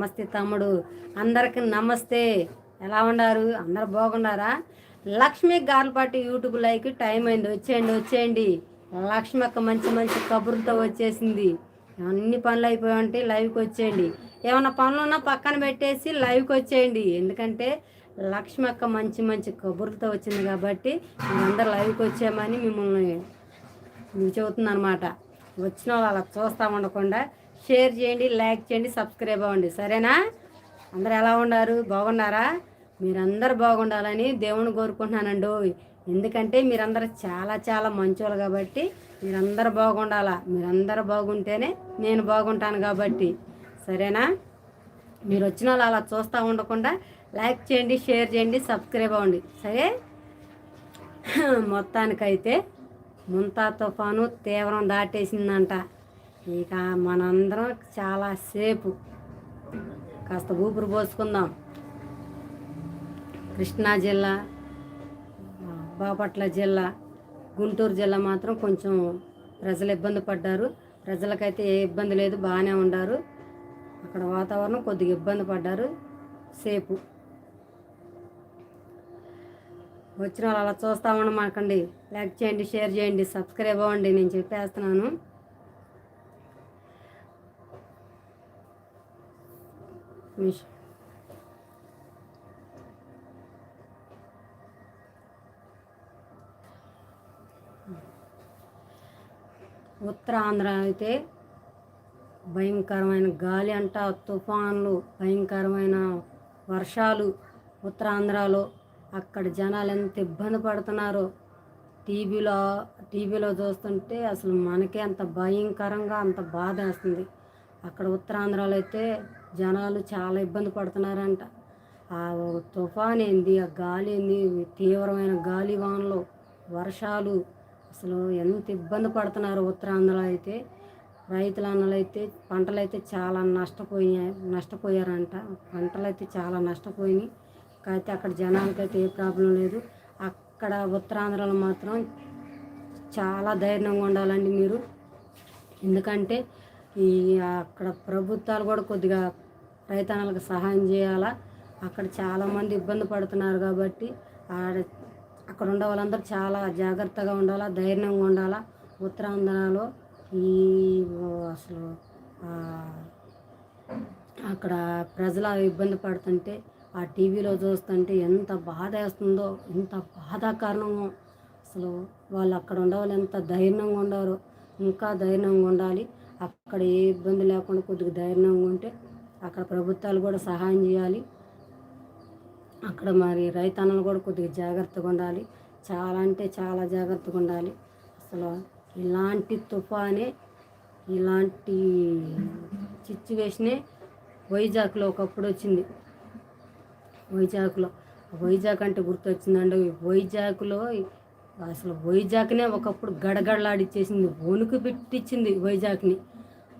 నమస్తే తమ్ముడు. అందరికి నమస్తే. ఎలా ఉన్నారు? అందరు బాగున్నారా? Lakshmi Garlapati YouTube like time అయింది. వచ్చేయండి వచ్చేయండి. లక్ష్మి అక్క మంచి మంచి కబుర్లతో వచ్చేసింది. అన్ని పనులు అయిపోయాయంటే లైవ్కి వచ్చేయండి. ఏమైనా పనులు ఉన్నా పక్కన పెట్టేసి లైవ్కి వచ్చేయండి. ఎందుకంటే లక్ష్మి అక్క మంచి మంచి కబుర్లతో వచ్చింది కాబట్టి అందరు లైవ్కి వచ్చామని మిమ్మల్ని చెబుతుంది అనమాట వచ్చిన వాళ్ళు అలా చూస్తూ ఉండకుండా షేర్ చేయండి లైక్ చేయండి సబ్స్క్రైబ్ అవ్వండి. సరేనా? అందరు ఎలా ఉన్నారు? బాగున్నారా? మీరందరూ బాగుండాలని దేవుని కోరుకుంటున్నానండి. ఎందుకంటే మీరందరూ చాలా చాలా మంచోళ్ళు కాబట్టి మీరందరూ బాగుండాలా? మీరందరూ బాగుంటేనే నేను బాగుంటాను కాబట్టి. సరేనా? మీరు వచ్చిన వాళ్ళు అలా చూస్తూ ఉండకుండా లైక్ చేయండి షేర్ చేయండి సబ్స్క్రైబ్ అవ్వండి. సరే? మొత్తానికైతే ముంతా తుఫాను తీవ్రం దాటేసిందంట. ఇక మనందరం చాలా సేపు కాస్త ఊపిరి పోసుకుందాం. కృష్ణా జిల్లా బాపట్ల జిల్లా గుంటూరు జిల్లా మాత్రం కొంచెం ప్రజలు ఇబ్బంది పడ్డారు. ప్రజలకైతే ఏ ఇబ్బంది లేదు బాగానే ఉండారు. అక్కడ వాతావరణం కొద్దిగా ఇబ్బంది పడ్డారు. సేపు. వచ్చిన వాళ్ళు అలా చూస్తూ ఉండమాకండి. లైక్ చేయండి షేర్ చేయండి సబ్స్క్రైబ్ అవ్వండి. నేను చెప్పేస్తున్నాను. మిష్- ఉత్తరాంధ్ర అయితే భయంకరమైన గాలి అంట తుఫాన్లు భయంకరమైన వర్షాలు. ఉత్తరాంధ్రలో అక్కడ జనాలు ఎంత ఇబ్బంది పడుతున్నారో టీవీలో టీవీలో చూస్తుంటే అసలు మనకే అంత భయంకరంగా అంత బాధ వేస్తుంది అక్కడ ఉత్తరాంధ్రలో అయితే జనాలు చాలా ఇబ్బంది పడుతున్నారంట. ఆ తుఫాన్ ఏంది ఆ గాలి ఏంది తీవ్రమైన గాలి వానలు వర్షాలు అసలు ఎంత ఇబ్బంది పడుతున్నారు ఉత్తరాంధ్రలో అయితే. రైతుల అన్నలైతే పంటలైతే చాలా నష్టపోయాయి నష్టపోయారంట. పంటలైతే చాలా నష్టపోయినాయి. కాకపోతే అక్కడ జనాలకైతే ఏ ప్రాబ్లం లేదు. అక్కడ ఉత్తరాంధ్రలో మాత్రం చాలా ధైర్యంగా ఉండాలండి మీరు. ఎందుకంటే ఈ అక్కడ ప్రభుత్వాలు కూడా కొద్దిగా రైతన్నలకు సహాయం చేయాలా? అక్కడ చాలామంది ఇబ్బంది పడుతున్నారు కాబట్టి ఆడ అక్కడ ఉండే వాళ్ళందరూ చాలా జాగ్రత్తగా ఉండాలా ధైర్యంగా ఉండాలా? ఉత్తరాంధ్రలో ఈ అసలు అక్కడ ప్రజలు ఇబ్బంది పడుతుంటే ఆ టీవీలో చూస్తుంటే ఎంత బాధ వేస్తుందో ఎంత బాధాకరణమో అసలు వాళ్ళు అక్కడ ఉండేవాళ్ళు ఎంత ధైర్యంగా ఉండారో ఇంకా ధైర్యంగా ఉండాలి. అక్కడ ఏ ఇబ్బంది లేకుండా కొద్దిగా ధైర్యంగా ఉంటే అక్కడ ప్రభుత్వాలు కూడా సహాయం చేయాలి. అక్కడ మరి రైతన్నలు కూడా కొద్దిగా జాగ్రత్తగా ఉండాలి. చాలా అంటే చాలా జాగ్రత్తగా ఉండాలి. అసలు ఇలాంటి తుఫానే ఇలాంటి సిచ్యువేషనే వైజాగ్లో ఒకప్పుడు వచ్చింది. వైజాగ్లో వైజాగ్ అంటే గుర్తొచ్చిందండి. వైజాగ్లో అసలు వైజాగ్నే ఒకప్పుడు గడగడలాడిచ్చేసింది వణుకు పెట్టించింది వైజాగ్ని.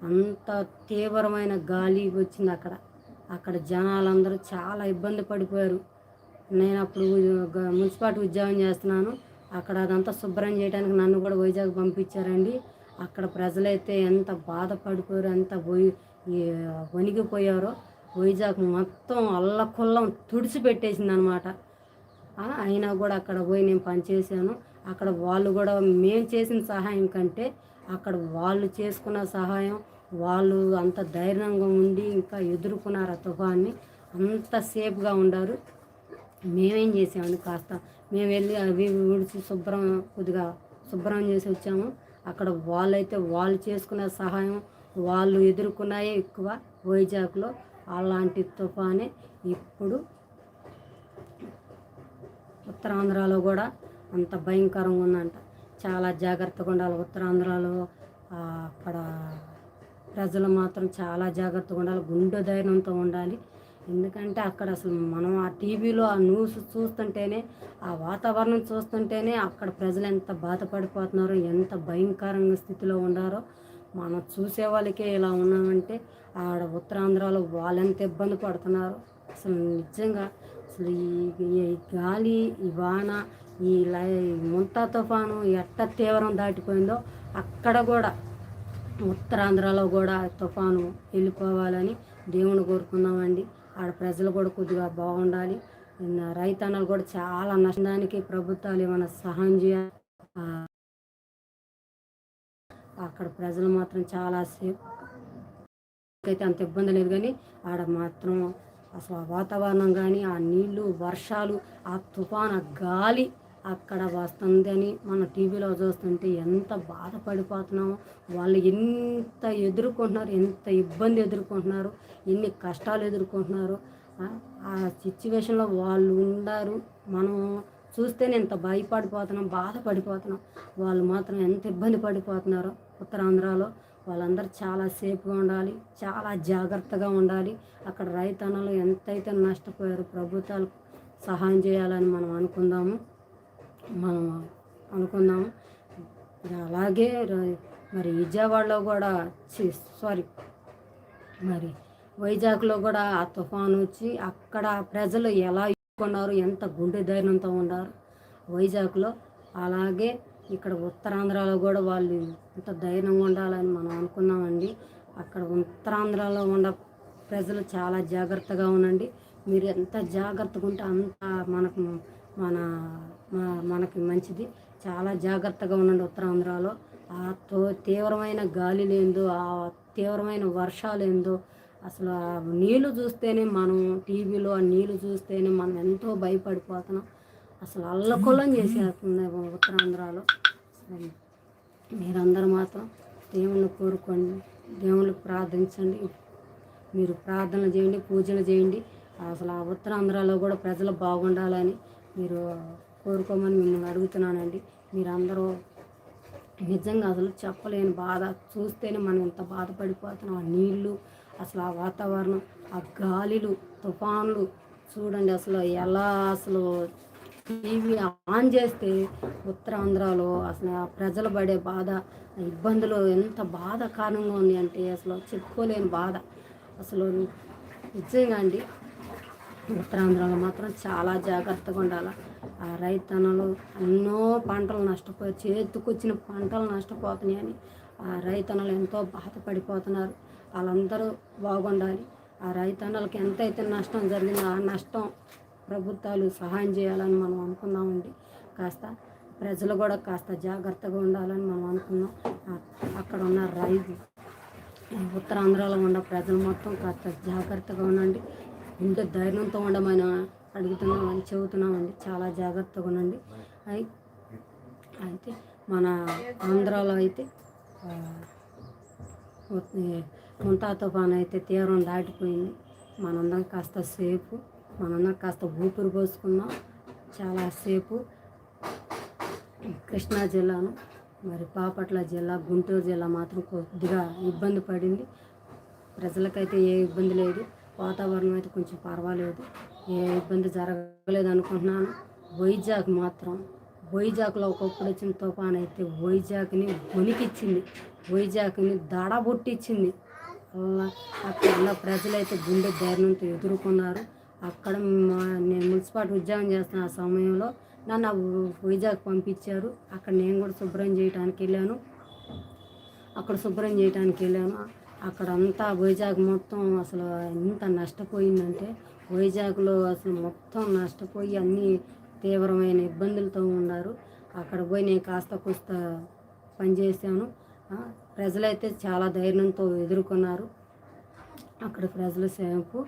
అంత తీవ్రమైన గాలి వచ్చింది అక్కడ. అక్కడ జనాలందరూ చాలా ఇబ్బంది పడిపోయారు. నేను అప్పుడు గ- మున్సిపాలిటీ ఉద్యోగం చేస్తున్నాను. అక్కడ అదంతా శుభ్రం చేయడానికి నన్ను కూడా వైజాగ్ పంపించారండి. అక్కడ ప్రజలైతే ఎంత బాధపడిపోయారు ఎంత పోయి వణిగిపోయారో వైజాగ్ మొత్తం అల్లకొల్లం తుడిచిపెట్టేసింది అనమాట అయినా కూడా అక్కడ పోయి నేను పనిచేశాను అక్కడ వాళ్ళు కూడా మేము చేసిన సహాయం కంటే అక్కడ వాళ్ళు చేసుకున్న సహాయం వాళ్ళు అంత ధైర్యంగా ఉండి ఇంకా ఎదుర్కొన్నారు ఆ తుఫాన్ని అంత సేఫ్గా ఉండారు. మేమేం చేసామని కాస్త మేము వెళ్ళి అవి ఊడ్చి శుభ్రం కొద్దిగా శుభ్రం చేసి వచ్చాము. అక్కడ వాళ్ళైతే వాళ్ళు చేసుకున్న సహాయం వాళ్ళు ఎదుర్కొన్నాయే ఎక్కువ వైజాగ్లో. అలాంటి తుఫానే ఇప్పుడు ఉత్తరాంధ్రలో కూడా అంత భయంకరంగా ఉందంట. చాలా జాగ్రత్తగా ఉండాలి ఉత్తరాంధ్రలో. అక్కడ ప్రజలు మాత్రం చాలా జాగ్రత్తగా ఉండాలి. గుండె ధైర్యంతో ఉండాలి. ఎందుకంటే అక్కడ అసలు మనం ఆ టీవీలో ఆ న్యూస్ చూస్తుంటేనే ఆ వాతావరణం చూస్తుంటేనే అక్కడ ప్రజలు ఎంత బాధపడిపోతున్నారో ఎంత భయంకరంగా స్థితిలో ఉండారో మనం చూసే వాళ్ళకే ఇలా ఉన్నామంటే ఆడ ఉత్తరాంధ్రలో వాళ్ళు ఎంత ఇబ్బంది పడుతున్నారు. అసలు నిజంగా అసలు ఈ గాలి ఈ వాన ఈ లై ముంతా తుఫాను ఎట్ట తీవ్రం దాటిపోయిందో అక్కడ కూడా ఉత్తరాంధ్రలో కూడా తుఫాను వెళ్ళిపోవాలని దేవుని కోరుకుందామండి ఆడ ప్రజలు కూడా కొద్దిగా బాగుండాలి. రైతన్నలు కూడా చాలా నష్టానికి ప్రభుత్వాలు ఏమైనా సహాయం చేయాలి అక్కడ ప్రజలు మాత్రం చాలా సేపు అయితే అంత ఇబ్బంది లేదు కానీ ఆడ మాత్రం అసలు ఆ వాతావరణం కానీ ఆ నీళ్ళు వర్షాలు ఆ తుఫాన్ ఆ గాలి అక్కడ వస్తుందని మన టీవీలో చూస్తుంటే ఎంత బాధపడిపోతున్నామో వాళ్ళు ఎంత ఎదుర్కొంటున్నారు ఎంత ఇబ్బంది ఎదుర్కొంటున్నారు ఎన్ని కష్టాలు ఎదుర్కొంటున్నారు. ఆ- సిచ్యువేషన్లో వాళ్ళు ఉండారు. మనం చూస్తేనే ఎంత భయపడిపోతున్నాం బాధపడిపోతున్నాం. వాళ్ళు మాత్రం ఎంత ఇబ్బంది పడిపోతున్నారో ఉత్తరాంధ్రలో వాళ్ళందరూ చాలా సేఫ్గా ఉండాలి చాలా జాగ్రత్తగా ఉండాలి. అక్కడ రైతన్నలు ఎంతైతే నష్టపోయారు ప్రభుత్వాలు సహాయం చేయాలని మనం అనుకుందాము. మనం అనుకున్నాం. మరి అలాగే మరి విజయవాడలో కూడా సారీ మరి వైజాగ్లో కూడా ఆ తుఫాను వచ్చి అక్కడ ప్రజలు ఎలా ఇచ్చుకున్నారు ఎంత గుండె ధైర్యంతో ఉన్నారు వైజాగ్లో. అలాగే ఇక్కడ ఉత్తరాంధ్రలో కూడా వాళ్ళు ఎంత ధైర్యంగా ఉండాలని మనం అనుకున్నామండి. అక్కడ ఉత్తరాంధ్రలో ఉన్న ప్రజలు చాలా జాగ్రత్తగా ఉండండి. మీరు ఎంత జాగ్రత్తగా ఉంటే అంత మనకు మన మనకి మంచిది. చాలా జాగ్రత్తగా ఉండండి ఉత్తరాంధ్రలో. ఆ తో తీవ్రమైన గాలి లేదో ఆ తీవ్రమైన వర్షాలు ఏందో అసలు ఆ నీళ్ళు చూస్తేనే మనం టీవీలో ఆ నీళ్ళు చూస్తేనే మనం ఎంతో భయపడిపోతున్నాం. అసలు అల్లకొల్లం చేసేస్తుంది ఉత్తరాంధ్రలో. మీరందరూ మాత్రం దేవుణ్ణి కోరుకోండి. దేవుళ్ళకి ప్రార్థించండి. మీరు ప్రార్థనలు చేయండి పూజలు చేయండి. అసలు ఆ ఉత్తరాంధ్రలో కూడా ప్రజలు బాగుండాలని మీరు కోరుకోమని మిమ్మల్ని అడుగుతున్నానండి. మీరందరూ నిజంగా అసలు చెప్పలేని బాధ. చూస్తేనే మనం ఎంత బాధపడిపోతున్నాం. ఆ నీళ్ళు అసలు ఆ వాతావరణం ఆ గాలిలు తుఫాన్లు చూడండి అసలు ఎలా అసలు టీవీ ఆన్ చేస్తే ఉత్తరాంధ్రలో అసలు ఆ ప్రజలు పడే బాధ ఇబ్బందులు ఎంత బాధాకరంగా ఉంది అంటే అసలు చెప్పుకోలేని బాధ. అసలు నిజంగా అండి ఉత్తరాంధ్రలో మాత్రం చాలా జాగ్రత్తగా ఉండాలి. ఆ రైతన్నలు ఎన్నో పంటలు నష్టపోయి చేతికొచ్చిన పంటలు నష్టపోతున్నాయని ఆ రైతన్నలు ఎంతో బాధపడిపోతున్నారు. వాళ్ళందరూ బాగుండాలి. ఆ రైతన్నలకి ఎంతైతే నష్టం జరిగిందో ఆ నష్టం ప్రభుత్వాలు సహాయం చేయాలని మనం అనుకున్నామండి. కాస్త ప్రజలు కూడా కాస్త జాగ్రత్తగా ఉండాలని మనం అనుకున్నాం. అక్కడ ఉన్న రైతు ఉత్తరాంధ్రలో ఉన్న ప్రజలు మొత్తం కాస్త జాగ్రత్తగా ఉండండి. ఇంకా ధైర్యంతో ఉండమని అడుగుతున్నామని చెబుతున్నామండి. చాలా జాగ్రత్తగా ఉండండి. అయి అయితే మన ఆంధ్రాలో అయితే ముంతా తుఫాన్ అయితే తీవ్రం దాటిపోయింది. మనందరం కాస్త సేపు మనందరం కాస్త ఊపిరి పోసుకున్నాం. చాలా సేపు కృష్ణా జిల్లాను మరి బాపట్ల జిల్లా గుంటూరు జిల్లా మాత్రం కొద్దిగా ఇబ్బంది పడింది. ప్రజలకైతే ఏ ఇబ్బంది లేదు. వాతావరణం అయితే కొంచెం పర్వాలేదు. ఏ ఇబ్బంది జరగలేదు అనుకుంటున్నాను. వైజాగ్ మాత్రం వైజాగ్లో ఒకప్పుడు వచ్చిన తుఫాన్ అయితే వైజాగ్ని వణికిచ్చింది. వైజాగ్ని దడబొట్టించింది అక్కడ ఉన్న ప్రజలైతే గుండె ధైర్యంతో ఎదుర్కొన్నారు. అక్కడ మా నేను మున్సిపాలిటీ ఉద్యోగం చేస్తున్న ఆ సమయంలో నన్ను ఆ వైజాగ్ పంపించారు. అక్కడ నేను కూడా శుభ్రం చేయడానికి వెళ్ళాను. అక్కడ శుభ్రం చేయడానికి వెళ్ళాను. అక్కడంతా వైజాగ్ మొత్తం అసలు ఎంత నష్టపోయిందంటే వైజాగ్లో అసలు మొత్తం నష్టపోయి అన్ని తీవ్రమైన ఇబ్బందులతో ఉన్నారు. అక్కడ పోయి నేను కాస్త కూస్త పనిచేశాను ప్రజలైతే చాలా ధైర్యంతో ఎదుర్కొన్నారు. అక్కడ ప్రజల సేవకు.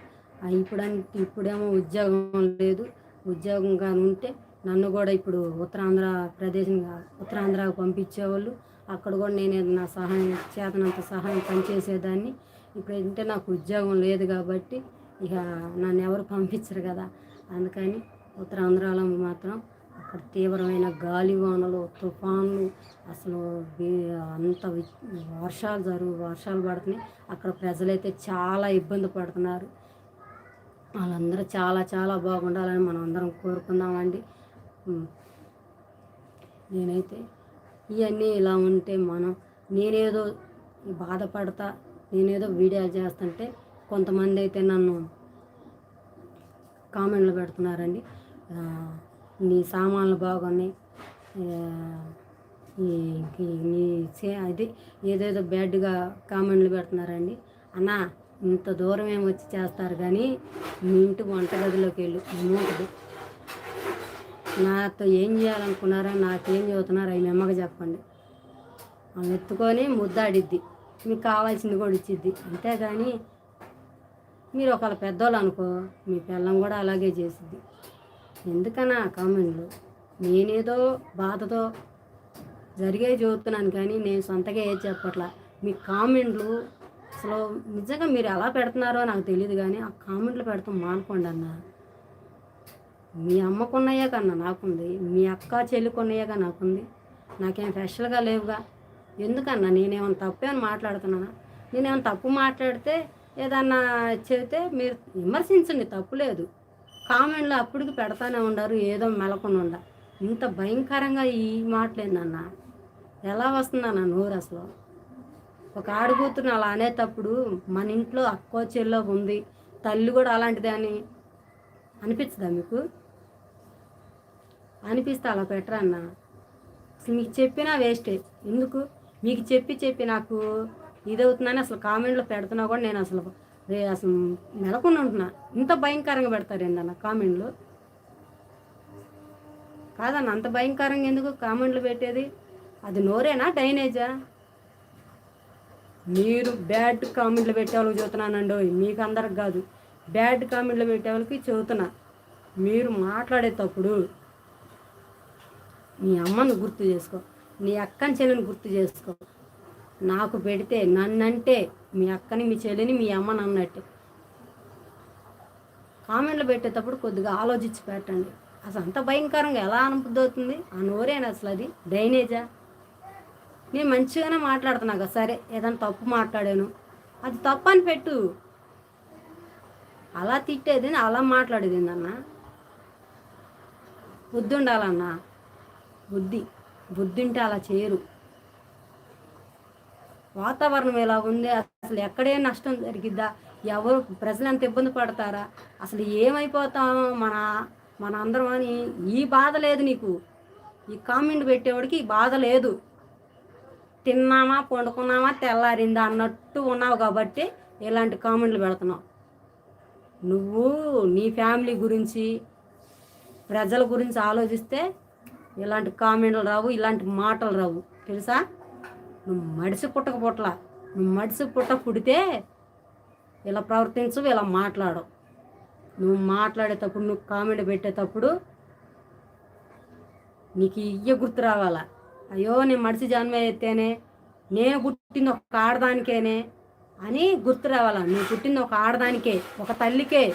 ఇప్పుడంటే ఇప్పుడేమో ఉద్యోగం లేదు. ఉద్యోగం కానీ ఉంటే నన్ను కూడా ఇప్పుడు ఉత్తరాంధ్ర ప్రదేశంగా ఉత్తరాంధ్రకు పంపించేవాళ్ళు. అక్కడ కూడా నేను నా సహాయం చేతనంత సహాయం పనిచేసేదాన్ని. ఇప్పుడు నాకు ఉద్యోగం లేదు కాబట్టి ఇక నన్ను ఎవరు పంపించరు కదా. అందుకని ఉత్తరాంధ్రలో మాత్రం అక్కడ తీవ్రమైన గాలి వానలు తుఫాన్లు అసలు అంత వి- వర్షాలు జరుగు వర్షాలు పడుతున్నాయి. అక్కడ ప్రజలైతే చాలా ఇబ్బంది పడుతున్నారు. వాళ్ళందరూ చాలా చాలా బాగుండాలని మనం అందరం కోరుకుందామండి. నేనైతే ఇవన్నీ ఇలా ఉంటే మనం నేనేదో బాధపడతా నేనేదో వీడియోలు చేస్తుంటే కొంతమంది అయితే నన్ను కామెంట్లు పెడుతున్నారండి. నీ సామాన్లు బాగున్నాయి. నీ చే అది ఏదేదో బ్యాడ్గా కామెంట్లు పెడుతున్నారండి. అన్నా ఇంత దూరం ఏమి వచ్చి చేస్తారు? కానీ మీ ఇంటి వంటగదిలోకి వెళ్ళి. మూటది నాతో ఏం చేయాలనుకున్నారో నాకేం చదువుతున్నారో అవి మెమ్మగా చెప్పండి. ఆమె ఎత్తుకొని ముద్దాడిద్ది. మీకు కావాల్సింది కూడా ఇచ్చిద్ది. అంతేగాని మీరు ఒకళ్ళ పెద్దోళ్ళు అనుకో మీ పిల్లం కూడా అలాగే చేసిద్ది. ఎందుకన్నా ఆ కామెంట్లు? నేనేదో బాధతో జరిగే చదువుతున్నాను కానీ నేను సొంతగా ఏది చెప్పట్లా. మీ కామెంట్లు అసలు నిజంగా మీరు ఎలా పెడుతున్నారో నాకు తెలియదు కానీ ఆ కామెంట్లు పెడతాం మానుకోండి అన్నారు మీ అమ్మకున్నాయే కన్నా నాకుంది మీ అక్క చెల్లికున్నాయేగా నాకుంది. నాకేం స్పెషల్గా లేవుగా. ఎందుకన్నా నేనేమైనా తప్పేమని మాట్లాడుతున్నానా? నేనేమైనా తప్పు మాట్లాడితే ఏదన్నా చెబితే మీరు విమర్శించండి తప్పు లేదు. కామెంట్లు అప్పటికి పెడతానే ఉండరు ఏదో మెలకుండా ఉండ. ఇంత భయంకరంగా ఈ మాటలేందన్న? ఎలా వస్తుందన్న నోరు అసలు? ఒక ఆడుకూతురు అలా అనేటప్పుడు మన ఇంట్లో అక్కో చెల్లో ఉంది తల్లి కూడా అలాంటిదే అని అనిపించదా మీకు? అనిపిస్తే అలా పెట్టరా అన్న? అసలు మీకు చెప్పినా వేస్టే. ఎందుకు? మీకు చెప్పి చెప్పి నాకు ఇదవుతుందని అసలు కామెంట్లో పెడుతున్నా కూడా నేను అసలు రే అసలు నెలకొని ఉంటున్నా. ఇంత భయంకరంగా పెడతారండి అన్న కామెంట్లు? కాదన్న అంత భయంకరంగా ఎందుకు కామెంట్లు పెట్టేది? అది నోరేనా డైనేజా మీరు బ్యాడ్ కామెంట్లు పెట్టే వాళ్ళకి చెబుతున్నానండి మీకు అందరికి కాదు. బ్యాడ్ కామెంట్లు పెట్టే వాళ్ళకి చెబుతున్నా. మీరు మాట్లాడేటప్పుడు నీ అమ్మను గుర్తు చేసుకో. నీ అక్కని చెల్లిని గుర్తు చేసుకో. నాకు పెడితే నన్నంటే మీ అక్కని మీ చెల్లిని మీ అమ్మని అన్నట్టు. కామెంట్లు పెట్టేటప్పుడు కొద్దిగా ఆలోచించి పెట్టండి. అసలు అంత భయంకరంగా ఎలా అనుబుద్ధవుతుంది ఆ నోరేనా అసలు అది? డ్రైనేజా? నేను మంచిగానే మాట్లాడుతున్నా కదా సరే ఏదైనా తప్పు మాట్లాడాను. అది తప్పు అని పెట్టు. అలా తిట్టేది అలా మాట్లాడేది అన్న బుద్ధి ఉండాలన్నా? బుద్ధి. బుద్ధి ఉంటే అలా చేయరు. వాతావరణం ఎలా ఉంది అసలు ఎక్కడే నష్టం జరిగిద్దా? ఎవరు ప్రజలు ఎంత ఇబ్బంది పడతారా? అసలు ఏమైపోతామో మన మన అందరం అని ఈ బాధ లేదు నీకు. ఈ కామెంట్ పెట్టేవాడికి ఈ బాధ లేదు. తిన్నామా పండుకున్నామా తెల్లారిందా అన్నట్టు ఉన్నావు కాబట్టి ఇలాంటి కామెంట్లు పెడుతున్నావు. నువ్వు నీ ఫ్యామిలీ గురించి ప్రజల గురించి ఆలోచిస్తే ఇలాంటి కామెంట్లు రావు ఇలాంటి మాటలు రావు. తెలుసా? నువ్వు మడిసి పుట్టక పుట్టల. నువ్వు మడిసి పుట్ట పుడితే ఇలా ప్రవర్తించవు ఇలా మాట్లాడవు. నువ్వు మాట్లాడేటప్పుడు నువ్వు కామెంట్ పెట్టేటప్పుడు నీకు ఇయ్య గుర్తు రావాలా? అయ్యో నేను మడిసి జన్మ ఎత్తేనే నేను పుట్టింది ఒక ఆడదానికేనే అని గుర్తు రావాలా? నువ్వు పుట్టింది ఒక ఆడదానికే ఒక తల్లికే.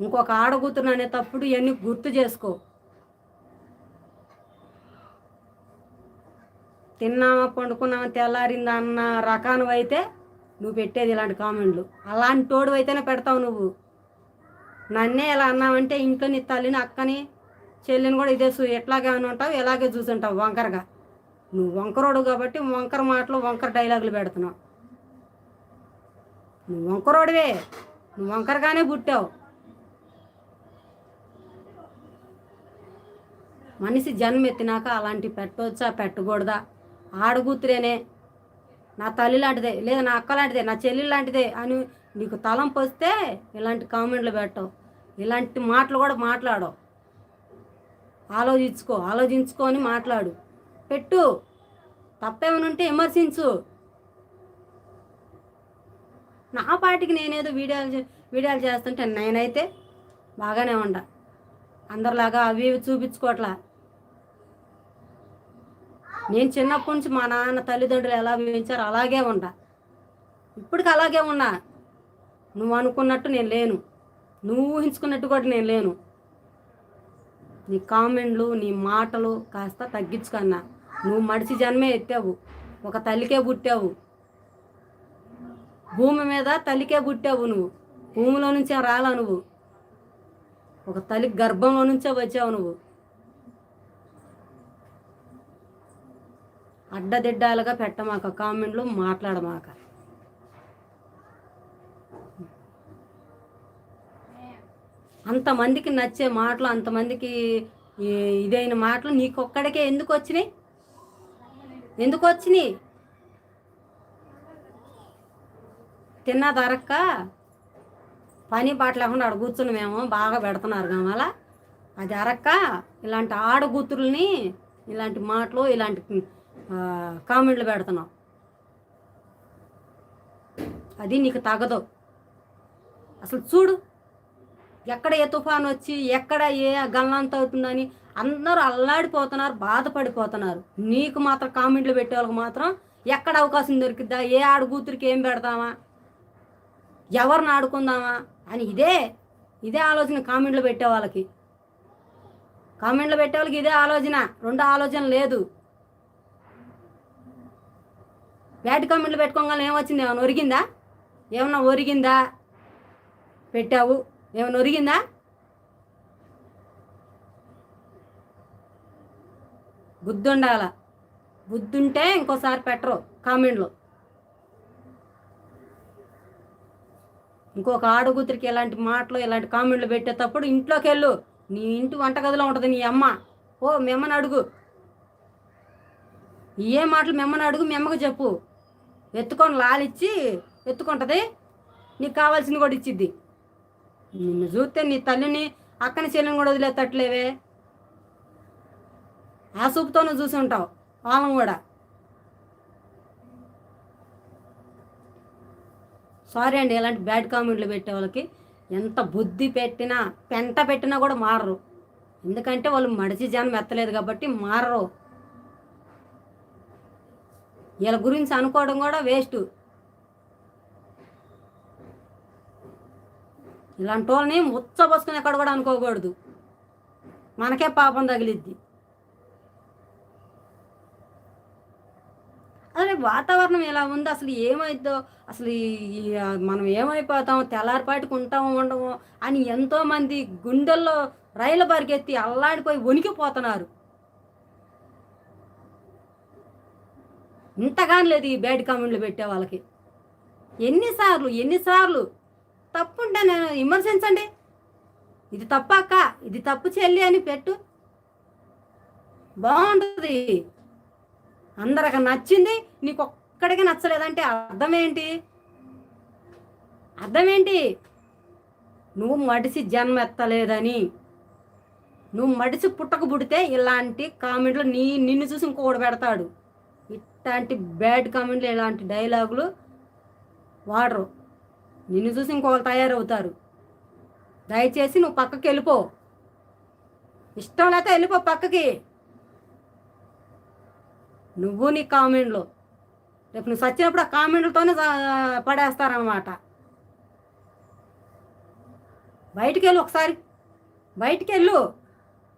ఇంకొక ఆడకూతురు అనేటప్పుడు ఇవన్నీ గుర్తు చేసుకో. తిన్నామా పండుకున్నామా తెల్లారిందా అన్న రకాను అయితే నువ్వు పెట్టేది ఇలాంటి కామెంట్లు. అలాంటి తోడు అయితేనే పెడతావు నువ్వు. నన్నే ఇలా అన్నావంటే ఇంట్లో నీ తల్లిని అక్కని చెల్లిని కూడా ఇదే చూ ఎట్లాగే అని ఉంటావు ఇలాగే చూసుంటావు వంకరగా. నువ్వు వంకరోడు కాబట్టి వంకర మాటలు వంకర డైలాగులు పెడుతున్నావు. నువ్వు వంకరోడివే. నువ్వు వంకరగానే పుట్టావు. మనిషి జన్మ ఎత్తినాక అలాంటి పెట్టవచ్చా పెట్టకూడదా? ఆడగూతురేనే నా తల్లి లాంటిదే లేదా నా అక్క లాంటిదే నా చెల్లి లాంటిదే అని నీకు తలంపు వస్తే ఇలాంటి కామెంట్లు పెట్టవు. ఇలాంటి మాటలు కూడా మాట్లాడవు. ఆలోచించుకో ఆలోచించుకొని మాట్లాడు. పెట్టు. తప్పేమనుంటే విమర్శించు. నా పాటికి నేనేదో వీడియోలు వీడియోలు చేస్తుంటే నేనైతే బాగానే ఉండ. అందరిలాగా అవి ఇవి చూపించుకోవట్లా. నేను చిన్నప్పటి నుంచి మా నాన్న తల్లిదండ్రులు ఎలా పెంచారో అలాగే ఉండా ఇప్పటికి అలాగే ఉన్నా. నువ్వు అనుకున్నట్టు నేను లేను. నువ్వు ఊహించుకున్నట్టు కూడా నేను లేను. నీ కామెంట్లు నీ మాటలు కాస్త తగ్గించుకన్నా. నువ్వు మడిచి జన్మే ఎత్తావు. ఒక తల్లికే పుట్టావు. భూమి మీద తల్లికే పుట్టావు నువ్వు. భూమిలో నుంచే రాలా నువ్వు. ఒక తల్లి గర్భంలో నుంచే వచ్చావు నువ్వు. అడ్డదిడ్డాలుగా పెట్టమాక కామెంట్లు మాట్లాడమాక. అంతమందికి నచ్చే మాటలు అంతమందికి ఇదైన మాటలు నీకొక్కడికే ఎందుకు వచ్చినాయి? ఎందుకు వచ్చినాయి? తిన్న దొరక్క పని పాట లేకుండా ఆడ కూర్చుని మేము బాగా పెడుతున్నారు కావాలా? అది అరక్క ఇలాంటి ఆడగూతుల్ని ఇలాంటి మాటలు ఇలాంటి కామెంట్లు పెడుతున్నావు అది నీకు తగదు. అసలు చూడు ఎక్కడ ఏ తుఫాన్ వచ్చి ఎక్కడ ఏ గల్లంత అవుతుందని అందరూ అల్లాడిపోతున్నారు బాధపడిపోతున్నారు. నీకు మాత్రం కామెంట్లు పెట్టే వాళ్ళకి మాత్రం ఎక్కడ అవకాశం దొరికిద్దా? ఏ ఆడుగూతురికి ఏం పెడతామా? ఎవరిని ఆడుకుందామా? అని ఇదే ఇదే ఆలోచన కామెంట్లు పెట్టే వాళ్ళకి. కామెంట్లు పెట్టే వాళ్ళకి ఇదే ఆలోచన. రెండు ఆలోచన లేదు. బ్యాడ్ కామెంట్లు పెట్టుకోగానే ఏమొచ్చింది? ఏమైనా ఒరిగిందా? ఏమన్నా ఒరిగిందా? పెట్టావు? ఏమైనా ఒరిగిందా? బుద్ధి ఉండాల బుద్ధి ఉంటే ఇంకోసారి పెట్టరు కామెంట్లు. ఇంకొక ఆడగుతురికి ఇలాంటి మాటలు ఇలాంటి కామెంట్లు పెట్టేటప్పుడు ఇంట్లోకి వెళ్ళు నీ ఇంటి వంటగదిలో ఉంటుంది నీ అమ్మ. ఓ మిమ్మని అడుగు. ఏ మాటలు మిమ్మని అడుగు మీ అమ్మకు చెప్పు. ఎత్తుకొని లాలిచ్చి ఎత్తుకుంటుంది. నీకు కావాల్సింది కూడా ఇచ్చిద్ది. నిన్ను చూస్తే నీ తల్లిని అక్కని చెల్లిని కూడా వదిలేతట్లేవే ఆ చూపుతోనే చూసి ఉంటావు వాళ్ళం కూడా. సారీ అండి ఇలాంటి బ్యాడ్ కామెంట్లు పెట్టే వాళ్ళకి ఎంత బుద్ధి పెట్టినా పెంట పెట్టినా కూడా మారరు. ఎందుకంటే వాళ్ళు మడిచి జనం ఎత్తలేదు కాబట్టి మారరు. వీళ్ళ గురించి అనుకోవడం కూడా వేస్ట్. ఇలాంటి వాళ్ళని ఉచ్చబోసుకుని ఎక్కడ కూడా అనుకోకూడదు. మనకే పాపం తగిలిద్ది. అసలు వాతావరణం ఎలా ఉంది? అసలు ఏమైద్దో అసలు ఈ- మనం ఏమైపోతాం తెల్లారిపాటికి ఉంటాము ఉండము అని ఎంతోమంది గుండెల్లో రైలు పరిగెత్తి అల్లాడిపోయి వణికిపోతున్నారు. ఇంతగాని లేదు ఈ బ్యాడ్ కామెంట్లు పెట్టే వాళ్ళకి. ఎన్నిసార్లు ఎన్నిసార్లు? తప్పుంటే నేను విమర్శించండి ఇది తప్పక్క ఇది తప్పు చెల్లి అని పెట్టు. బాగుంటుంది. అందరికి నచ్చింది నీకు ఒక్కడికి నచ్చలేదంటే అర్థమేంటి? అర్థమేంటి? నువ్వు మడిసి జన్మ ఎత్తలేదని నువ్వు మడిసి పుట్టక పుడితే ఇలాంటి కామెంట్లు నీ నిన్ను చూసి ఇంకొకటి పెడతాడు. ఇట్లాంటి బ్యాడ్ కామెంట్లు ఇలాంటి డైలాగులు వాడరు. నిన్ను చూసి ఇంకొకరు తయారవుతారు. దయచేసి నువ్వు పక్కకి వెళ్ళిపో. ఇష్టం లేక వెళ్ళిపో పక్కకి. నువ్వు నీ కామెంట్లు. రేపు నువ్వు చచ్చినప్పుడు ఆ కామెంట్లతోనే పడేస్తారనమాట బయటికి వెళ్ళు ఒకసారి. బయటికి వెళ్ళు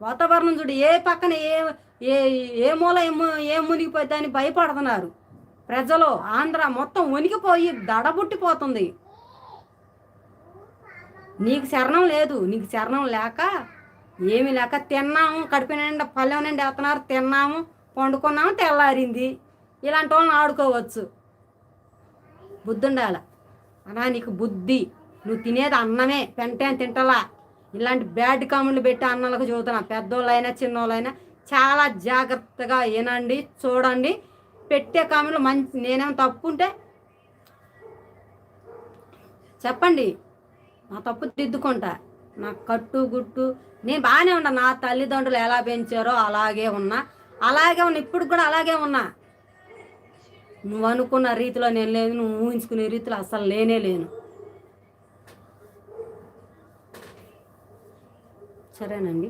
వాతావరణం చూడు ఏ పక్కన ఏ ఏ ఏ మూల ఏ ము- ఏ మునిగిపోద్దని భయపడుతున్నారు. ప్రజలు ఆంధ్ర మొత్తం వణికిపోయి దడబుట్టిపోతుంది. నీకు శరణం లేదు నీకు శరణం లేక ఏమి లేక తిన్నాము కడుపు నిండా పల్లెం నిండా వేస్తున్నారు తిన్నాము పండుకున్నాము తెల్లారింది. ఇలాంటి వాళ్ళని ఆడుకోవచ్చు. బుద్ధి ఉండాల అనా నీకు బుద్ధి. నువ్వు తినేది అన్నమే పెంటే తింటలా. ఇలాంటి బ్యాడ్ కామెంట్లు పెట్టి అన్నలకు చూస్తున్నా పెద్దోళ్ళైనా చిన్నోళ్ళైనా చాలా జాగ్రత్తగా వినండి చూడండి. పెట్టే కామెంట్లు మంచి నేనేమో తప్పు ఉంటే చెప్పండి. నా తప్పు దిద్దుకుంటా. నా కట్టు గుట్టు నేను బాగానే ఉన్నా. నా తల్లిదండ్రులు ఎలా పెంచారో అలాగే ఉన్నా. అలాగే ఉన్నా ఇప్పుడు కూడా అలాగే ఉన్నా. నువ్వు అనుకున్న రీతిలో నేను లేదు నువ్వు ఊహించుకునే రీతిలో అసలు లేనే లేను. సరేనండి.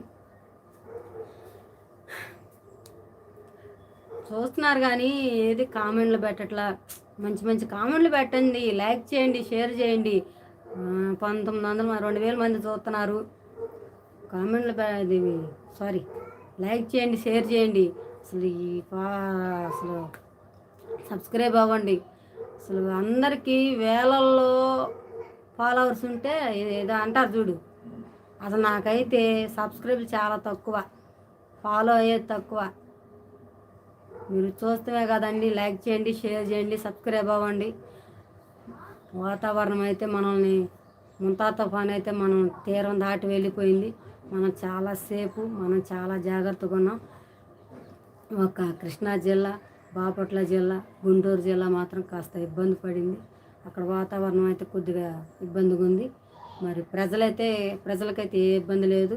చూస్తున్నారు కానీ ఏది కామెంట్లు పెట్టట్లా. మంచి మంచి కామెంట్లు పెట్టండి లైక్ చేయండి షేర్ చేయండి. పంతొమ్మిది వందల రెండు వేల మంది చూస్తున్నారు. కామెంట్లు ఇది సారీ లైక్ చేయండి షేర్ చేయండి. అసలు ఈ అసలు సబ్స్క్రైబ్ అవ్వండి. అసలు అందరికీ వేలల్లో ఫాలోవర్స్ ఉంటే ఏదో అంటారు చూడు. అసలు నాకైతే సబ్స్క్రైబ్ చాలా తక్కువ. ఫాలో అయ్యేది తక్కువ. మీరు చూస్తే కదండి లైక్ చేయండి షేర్ చేయండి సబ్స్క్రైబ్ అవ్వండి. వాతావరణం అయితే మనల్ని ముంతా తుఫాన్ అయితే మనం తీరం దాటి వెళ్ళిపోయింది. మనం చాలా సేపు మనం చాలా జాగ్రత్తగా ఉన్నాం. ఒక కృష్ణా జిల్లా బాపట్ల జిల్లా గుంటూరు జిల్లా మాత్రం కాస్త ఇబ్బంది పడింది. అక్కడ వాతావరణం అయితే కొద్దిగా ఇబ్బందిగా ఉంది. మరి ప్రజలైతే ప్రజలకైతే ఏ ఇబ్బంది లేదు.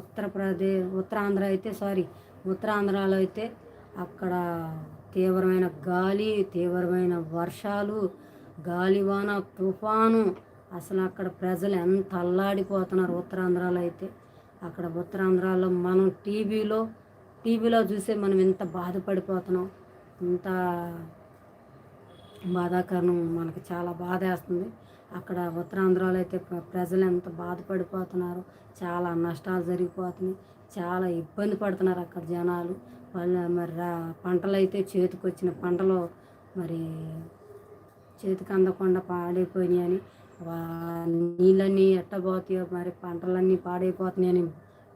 ఉత్తరప్రదేశ్ ఉత్తరాంధ్ర అయితే సారీ ఉత్తరాంధ్రలో అయితే అక్కడ తీవ్రమైన గాలి తీవ్రమైన వర్షాలు గాలివాన తుఫాను. అసలు అక్కడ ప్రజలు ఎంత అల్లాడిపోతున్నారు ఉత్తరాంధ్రలో అయితే. అక్కడ ఉత్తరాంధ్రలో మనం టీవీలో టీవీలో చూసే మనం ఎంత బాధపడిపోతున్నాం. ఇంత బాధాకరణం మనకు చాలా బాధ వేస్తుంది. అక్కడ ఉత్తరాంధ్రలో అయితే ప్రజలు ఎంత బాధపడిపోతున్నారు. చాలా నష్టాలు జరిగిపోతున్నాయి. చాలా ఇబ్బంది పడుతున్నారు అక్కడ జనాలు. వాళ్ళ మరి రా- పంటలు అయితే చేతికి వచ్చిన పంటలు మరి చేతికి అందకుండా పాడైపోయినాయని వా- నీళ్ళన్నీ ఎట్టబోతాయో మరి పంటలన్నీ పాడైపోతున్నాయని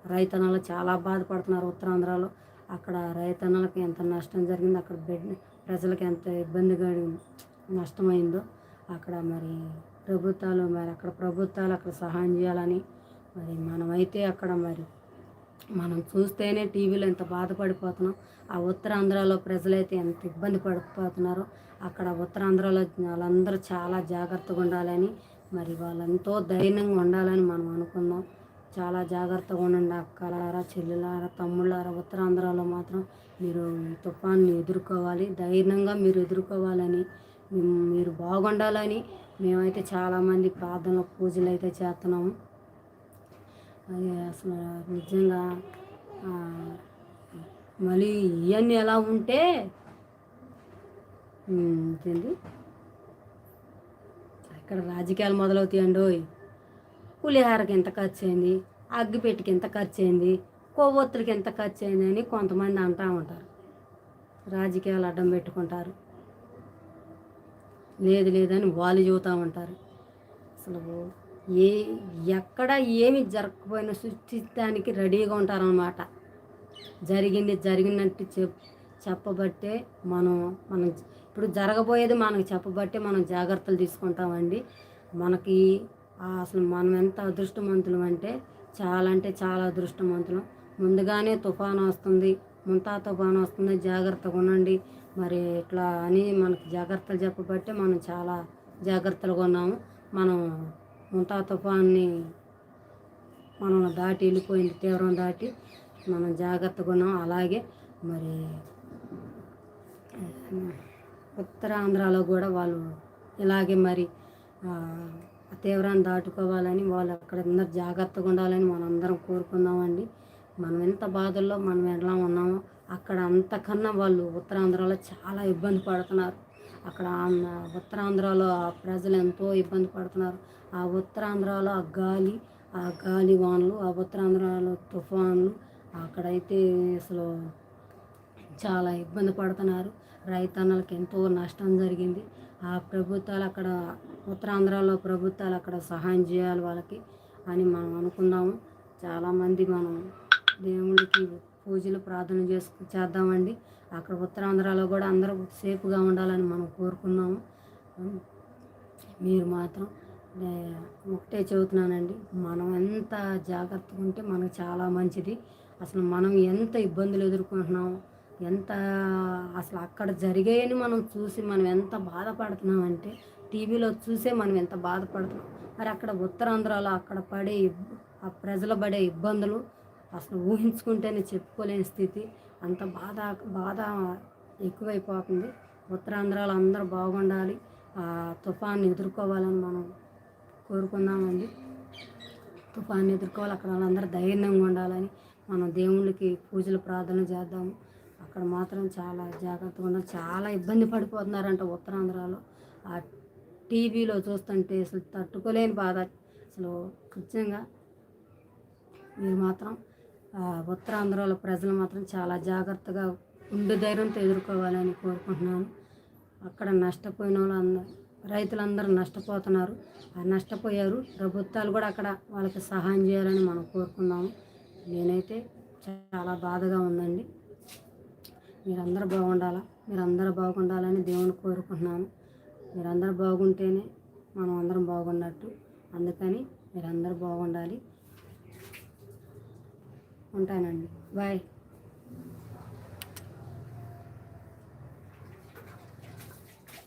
రైతన్నలు చాలా బాధపడుతున్నారు ఉత్తరాంధ్రలో. అక్కడ రైతన్నలకు ఎంత నష్టం జరిగింది అక్కడ బిడ్డ ప్రజలకు ఎంత ఇబ్బందిగా నష్టమైందో అక్కడ మరి ప్రభుత్వాలు మరి అక్కడ ప్రభుత్వాలు అక్కడ సహాయం చేయాలని మరి మనమైతే అక్కడ మరి మనం చూస్తేనే టీవీలో ఎంత బాధపడిపోతున్నాం. ఆ ఉత్తరాంధ్రలో ప్రజలైతే ఎంత ఇబ్బంది పడిపోతున్నారో అక్కడ ఉత్తరాంధ్రలో వాళ్ళందరూ చాలా జాగ్రత్తగా ఉండాలని మరి వాళ్ళెంతో ధైర్యంగా ఉండాలని మనం అనుకుందాం. చాలా జాగ్రత్తగా ఉండండి అక్కలారా చెల్లెలారా తమ్ముళ్ళారా. ఉత్తరాంధ్రలో మాత్రం మీరు ఈ తుఫాన్ని ఎదుర్కోవాలి ధైర్యంగా మీరు ఎదుర్కోవాలని మీరు బాగుండాలని మేమైతే చాలామంది ప్రార్థనలు పూజలు అయితే చేస్తున్నాము. అది అసలు నిజంగా మళ్ళీ ఇవన్నీ ఎలా ఉంటే ఉమ్, ఇక్కడ రాజకీయాలు మొదలవుతాయండి పులిహారకి ఎంత ఖర్చు అయింది అగ్గిపెట్టికి ఎంత ఖర్చు అయింది కొవ్వొత్తులకి ఎంత ఖర్చు అయింది అని కొంతమంది అంటూ ఉంటారు. రాజకీయాలు అడ్డం పెట్టుకుంటారు. లేదు లేదని వాళ్ళు చూతూ ఉంటారు. అసలు ఏ ఎక్కడ ఏమి జరగకపోయినా సృష్టించడానికి రెడీగా ఉంటారనమాట జరిగింది జరిగినట్టు చెప్ చెప్పబట్టే మనం మనం ఇప్పుడు జరగబోయేది మనకు చెప్పబట్టే మనం జాగ్రత్తలు తీసుకుంటామండి. మనకి అసలు మనం ఎంత అదృష్టవంతులం అంటే చాలా అంటే చాలా అదృష్టవంతులం. ముందుగానే తుఫాను వస్తుంది ముంతా తుఫాను వస్తుంది జాగ్రత్తగా ఉండండి. మరి ఇట్లా అని మనకి జాగ్రత్తలు చెప్పబట్టే మనం చాలా జాగ్రత్తలుగా ఉన్నాము. మనం ఉంటా తుఫాన్ని మనం దాటి వెళ్ళిపోయింది తీవ్రం దాటి మనం జాగ్రత్తగా ఉన్నాం. అలాగే మరి ఉత్తరాంధ్రలో కూడా వాళ్ళు ఇలాగే మరి తీవ్రాన్ని దాటుకోవాలని వాళ్ళు అక్కడ అందరు జాగ్రత్తగా ఉండాలని మనం అందరం కోరుకుందామండి. మనం ఎంత బాధల్లో మనం ఎలా ఉన్నామో అక్కడ అంతకన్నా వాళ్ళు ఉత్తరాంధ్రలో చాలా ఇబ్బంది పడుతున్నారు. అక్కడ ఉత్తరాంధ్రాలో ఉత్తరాంధ్రలో ఆ ప్రజలు ఎంతో ఇబ్బంది పడుతున్నారు. ఆ ఉత్తరాంధ్రలో ఆ గాలి ఆ గాలి వానలు ఆ ఉత్తరాంధ్రలో తుఫాన్లు అక్కడైతే అసలు చాలా ఇబ్బంది పడుతున్నారు. రైతన్నలకు ఎంతో నష్టం జరిగింది. ఆ ప్రభుత్వాలు అక్కడ ఉత్తరాంధ్రలో ప్రభుత్వాలు అక్కడ సహాయం చేయాలి వాళ్ళకి అని మనం అనుకున్నాము. చాలామంది మనం దేవుడికి పూజలు ప్రార్థన చేసుకు చేద్దామండి. అక్కడ ఉత్తరాంధ్రలో కూడా అందరూ సేఫ్గా ఉండాలని మనం కోరుకున్నాము. మీరు మాత్రం ఒకటే చెబుతున్నానండి. మనం ఎంత జాగ్రత్తగా ఉంటే మనకు చాలా మంచిది. అసలు మనం ఎంత ఇబ్బందులు ఎదుర్కొంటున్నాం ఎంత అసలు అక్కడ జరిగాయని మనం చూసి మనం ఎంత బాధపడుతున్నామంటే టీవీలో చూసే మనం ఎంత బాధపడుతున్నాం. మరి అక్కడ ఉత్తరాంధ్రలో అక్కడ పడే ఆ ప్రజలు పడే ఇబ్బందులు అసలు ఊహించుకుంటేనే చెప్పుకోలేని స్థితి. అంత బాధ బాధ ఎక్కువైపోతుంది. ఉత్తరాంధ్రలో అందరూ బాగుండాలి. ఆ తుఫాన్ని ఎదుర్కోవాలని మనం కోరుకుందామండి. తుఫాన్ని ఎదుర్కోవాలి. అక్కడ వాళ్ళందరూ ధైర్యంగా ఉండాలని మనం దేవుళ్ళకి పూజలు ప్రార్థన చేద్దాము. అక్కడ మాత్రం చాలా జాగ్రత్తగా ఉండాలి. చాలా ఇబ్బంది పడిపోతున్నారంట ఉత్తరాంధ్రలో. ఆ టీవీలో చూస్తుంటే అసలు తట్టుకోలేని బాధ. అసలు నిజంగా మీరు మాత్రం ఉత్తరాంధ్రలో ప్రజలు మాత్రం చాలా జాగ్రత్తగా ఉండే ధైర్యంతో ఎదుర్కోవాలని కోరుకుంటున్నాను. అక్కడ నష్టపోయిన వాళ్ళు అందరూ రైతులందరూ నష్టపోతున్నారు. ఆ నష్టపోయారు. ప్రభుత్వాలు కూడా అక్కడ వాళ్ళకి సహాయం చేయాలని మనం కోరుకున్నాము నేనైతే చాలా బాధగా ఉందండి. మీరందరూ బాగుండాలా? మీరందరూ బాగుండాలని దేవుని కోరుకుంటున్నాను. మీరందరూ బాగుంటేనే మనం అందరం బాగున్నట్టు. అందుకని మీరందరూ బాగుండాలి. ఉంటానండి. బాయ్.